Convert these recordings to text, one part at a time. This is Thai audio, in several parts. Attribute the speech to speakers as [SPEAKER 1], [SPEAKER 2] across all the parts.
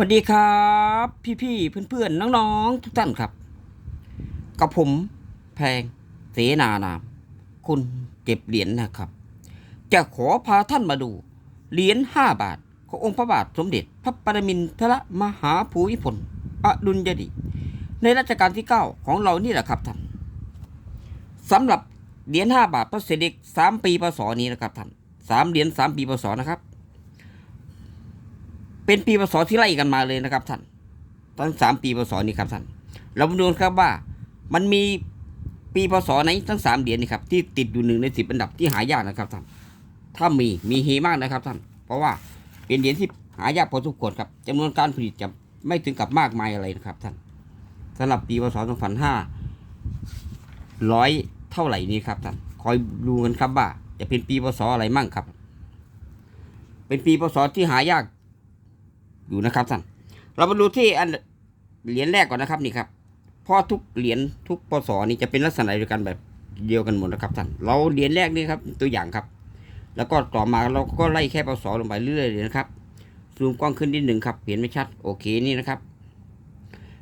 [SPEAKER 1] สวัสดีครับ พี่ๆเพื่อนๆน้องๆทุกท่านครับ กับผมแพงเสนานาม คุณเก็บเหรียญนะครับ จะขอพาท่านมาดู เหรียญห้าบาท ขององค์พระบาทสมเด็จ พระปรมินทรมหาภูมิพลอดุลยเดชในรัชกาลที่เก้าของเรานี่แหละครับท่านสำหรับเหรียญห้าบาทพระเสด็จสามปีพศนี้นะครับท่านสามเหรียญสามปีพศนะครับ เป็นปีพศที่ไล่กันมาเลยนะครับท่านทั้งสามปีพศนี้ครับท่านเรามาดูกันครับว่ามันมีปีพศไหนทั้งสามเหรียญนี่ครับที่ติดอยู่หนึ่งในสิบอันดับที่หายากนะครับท่านถ้ามีมีเฮมากนะครับท่านเพราะว่าเป็นเหรียญที่หายากพอสมควรครับจำนวนการผลิตจะไม่ถึงกับมากมายอะไรนะครับท่านสำหรับปีพศสองพันห้าร้อยเท่าไหร่นี้ครับท่านคอยดูกันครับว่าจะเป็นปีพศอะไรมั่งครับ เป็นปีพศที่หายาก อยู่นะครับท่านเรามาดูที่อันเหรียญแรกก่อนนะครับนี่ครับพราะทุกเหรียญทุกปศนี่จะเป็นลักษณะเดียวกันแบบเดียวกันหมดนะครับท่านเราเหรียญแรกนี่ครับตัวอย่างครับ แล้วก็ต่อมาเราก็ไล่แค่ปศลงไปเรื่อยๆเลยนะครับซูมกล้องขึ้นนิดหนึ่งครับเห็นไม่ชัดโอเคนี่นะครับ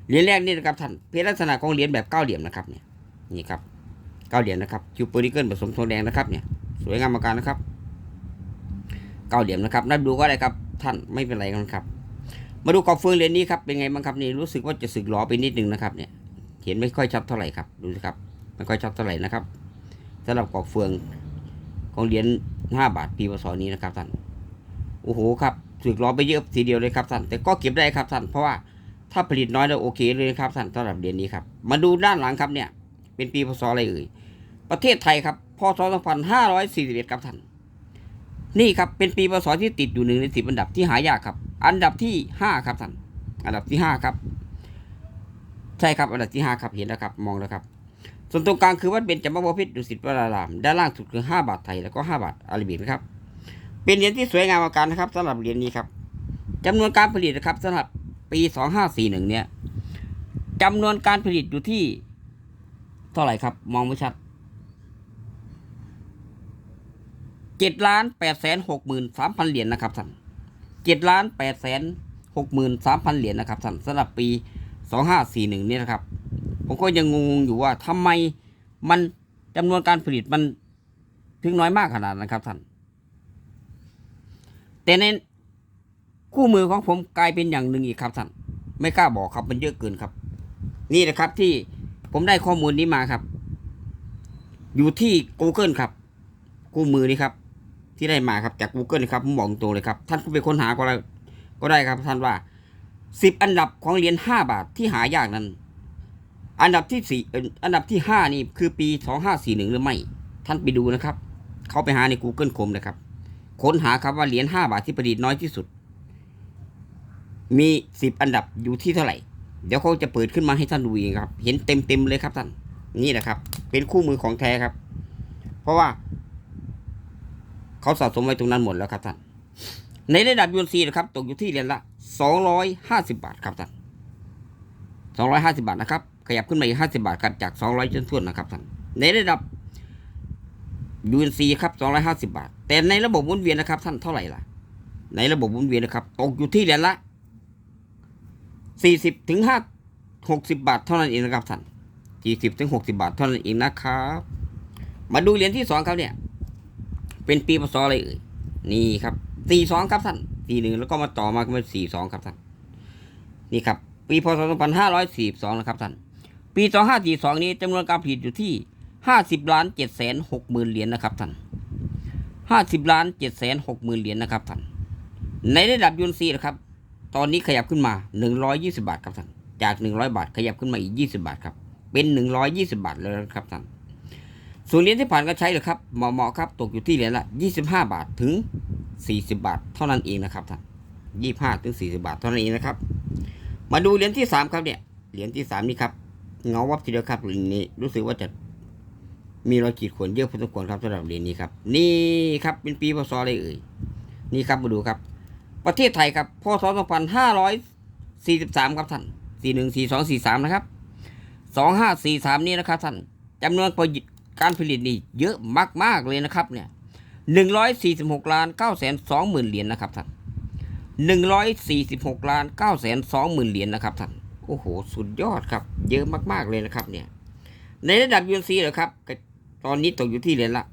[SPEAKER 1] เหรียญแรกนี่นะครับท่านเป็นลักษณะของเหรียญแบบเก้าเหลี่ยมนะครับเนี่ยนี่ครับเก้าเหรียญนะครับคิวโปริเกิลผสมทองแดงนะครับเนี่ยสวยงามมากนะครับเก้าเหลี่ยมนะครับนับดูก็ได้ครับท่านไม่เป็นไรกันครับ มาดูกอบเฟืองเหรียญนี้ครับเป็นไงบ้างครับนี่รู้สึกว่าจะสึกหลอไปนิดนึงนะครับเนี่ยเห็นไม่ค่อยชัดเท่าไหร่ครับดูสิครับไม่ค่อยชัดเท่าไหร่นะครับสำหรับกอบเฟืองของเหรียญห้าบาทปีพศนี้นะครับท่านโอ้โหครับสึกหลอไปเยอะทีเดียวเลยครับท่านแต่ก็เก็บได้ครับท่านเพราะว่าถ้าผลิตน้อยแล้วโอเคเลยครับท่านสำหรับเหรียญนี้ครับมาดูด้านหลังครับเนี่ยเป็นปีพศอะไรเอ่ยประเทศไทยครับพศ2541ครับท่าน นี่ครับเป็นปีพศที่ติดอยู่หนึ่งในสิบอันดับที่หายากครับ อันดับที่ห้าครับท่านอันดับที่ห้าครับ ใช่ครับอันดับที่ห้าครับเห็นแล้วครับ มองแล้วครับ ส่วนตรงกลางคือวัดเบญจมบพิตรดุสิตวราราม ด้านล่างสุดคือห้าบาทไทยแล้วก็ห้าบาทอาราบิกนะครับ เป็นเหรียญที่สวยงามมากการนะครับสำหรับเหรียญนี้ครับจำนวนการผลิตนะครับสำหรับปีสองห้าสี่หนึ่งเนี่ยจำนวนการผลิตอยู่ที่ เท่าไหร่ครับ มองไม่ชัด เจ็ดล้านแปดแสนหกหมื่นสามพันเหรียญนะครับท่านเจ็ดล้านแปดแสนหกหมื่นสามพันเหรียญนะครับท่านสำหรับปีสองห้าสี่หนึ่งนี่นะครับ ผมก็ยังงงอยู่ว่าทำไมมันจำนวนการผลิตมันถึงน้อยมากขนาดนั้นครับท่านแต่ในคู่มือของผมกลายเป็นอย่างหนึ่งอีกครับท่านไม่กล้าบอกครับมันเยอะเกินครับ นี่นะครับที่ผมได้ข้อมูลนี้มาครับ อยู่ที่ Google ครับ คู่มือนี้ครับ ที่ได้มาครับจาก Google นะครับผมบอกตรงเลยครับ ท่านก็ไปค้นหาก็ได้ก็ได้ครับท่านว่าสิบอันดับของเหรียญห้าบาทที่หายากนั้น อันดับที่สี่อันดับที่ห้านี่คือปีสองห้าสี่หนึ่งหรือไม่ ท่านไปดูนะครับ เขาไปหาใน Google Chrome นะครับ ค้นหาครับว่าเหรียญห้าบาทที่ประดิษฐ์น้อยที่สุด มีสิบอันดับอยู่ที่เท่าไหร่ เดี๋ยวเขาจะเปิดขึ้นมาให้ท่านดูเองครับ เห็นเต็มเต็มๆเลยครับท่าน นี่แหละครับ เป็นคู่มือของแท้ครับ เพราะว่า เขาสะสมไว้ตรงนั้นหมดแล้วครับท่านในระดับยูนซีนะครับตกอยู่ที่เหรียญละสองร้อยห้าสิบาทครับท่านสองร้อยห้าสิบาทนะครับขยับขึ้นมาอีกห้าสิบาทครับจากสองร้อยจนส่วนนะครับท่านในระดับยูนซีครับสองร้อยห้าสิบาท แต่ในระบบหมุนเวียนนะครับ ท่านเท่าไหร่ล่ะ ในระบบหมุนเวียนนะครับตกอยู่ที่เหรียญละสี่สิบถึงห้าหกสิบาทเท่านั้นเองนะครับท่านสี่สิบถึงหกสิบาทเท่านั้นเองนะครับ มาดูเหรียญที่สองครับเนี่ย เป็นปีพศอะไรเอ่ยนี่ครับสี่สองครับท่านสี่หนึ่งแล้วก็มาต่อมาก็เป็นสี่สองครับท่านนี่ครับ ปีพศสองพันห้าร้อยสี่สองนะครับท่านปีสองห้าสี่สองนี้จำนวนการผลิตอยู่ที่ห้าสิบล้านเจ็ดแสนหกหมื่นเหรียญนะครับท่านห้าสิบล้านเจ็ดแสนหกหมื่นเหรียญนะครับท่านในระดับยูนซีนะครับ ตอนนี้ขยับขึ้นมาหนึ่งร้อยยี่สิบาทครับท่านจากหนึ่งร้อยบาทขยับขึ้นมาอีกยี่สิบาทครับเป็นหนึ่งร้อยยี่สิบาทแล้วนะครับท่าน ส่วนเหรียญที่ผ่านการใช้เหรอครับเหมาะๆครับตกอยู่ที่เหรียญละ 25 บาทถึง 40 บาท เท่านั้นเองนะครับท่าน25ถึง40 บาทเท่านั้นเองนะครับ มาดูเหรียญที่ 3 ครับเนี่ยเหรียญที่ 3 นี่ครับเงาวับทีเดียวครับเหรียญนี้รู้สึกว่าจะมีรอยขีดข่วนเยอะพอสมควรครับสำหรับเหรียญนี้ครับ นี่ครับเป็นปีพศอะไรเอ่ยนี่ครับมาดูครับ ประเทศไทยครับพศ2543 ครับท่าน 414243 นะครับ 2543 นี่นะครับท่านจำนวนประยุทธ์ การผลิตนี่เยอะมากๆเลยนะครับเนี่ยหนึ่งร้อยสี่สิบหกล้านเก้าแสนสองหมื่นเหรียญนะครับท่านหนึ่งร้อยสี่สิบหกล้านเก้าแสนสองหมื่นเหรียญนะครับท่านโอ้โห สุดยอดครับ เยอะมากๆเลยนะครับเนี่ย ในระดับยูนซีเหรอครับ ตอนนี้ตกอยู่ที่เหรียญละ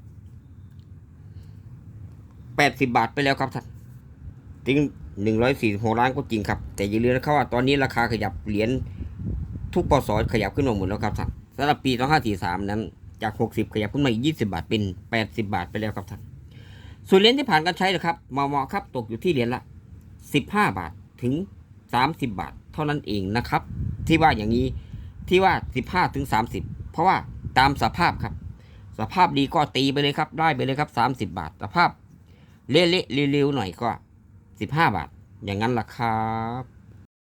[SPEAKER 1] แปดสิบาทไปแล้วครับท่านจริงหนึ่งร้อยสี่สิบหกล้านก็จริงครับ แต่อย่าลืมนะครับว่าตอนนี้ราคาขยับเหรียญทุกปศขยับขึ้นมาหมดแล้วครับท่านสำหรับปีสองห้าสี่สามนั้น จากหกสิบขยับขึ้นมาอีกยี่สิบาทเป็นแปดสิบาทไปแล้วครับท่าน ส่วนเหรียญที่ผ่านการใช้นะครับเหมาๆครับตกอยู่ที่เหรียญละสิบห้าบาทถึงสามสิบาท เท่านั้นเองนะครับ ที่ว่าอย่างนี้ที่ว่าสิบห้าถึงสามสิบเพราะว่าตามสภาพครับ สภาพดีก็ตีไปเลยครับ ได้ไปเลยครับสามสิบาท สภาพเละๆเร็วๆหน่อยก็สิบห้าบาท อย่างนั้นล่ะครับ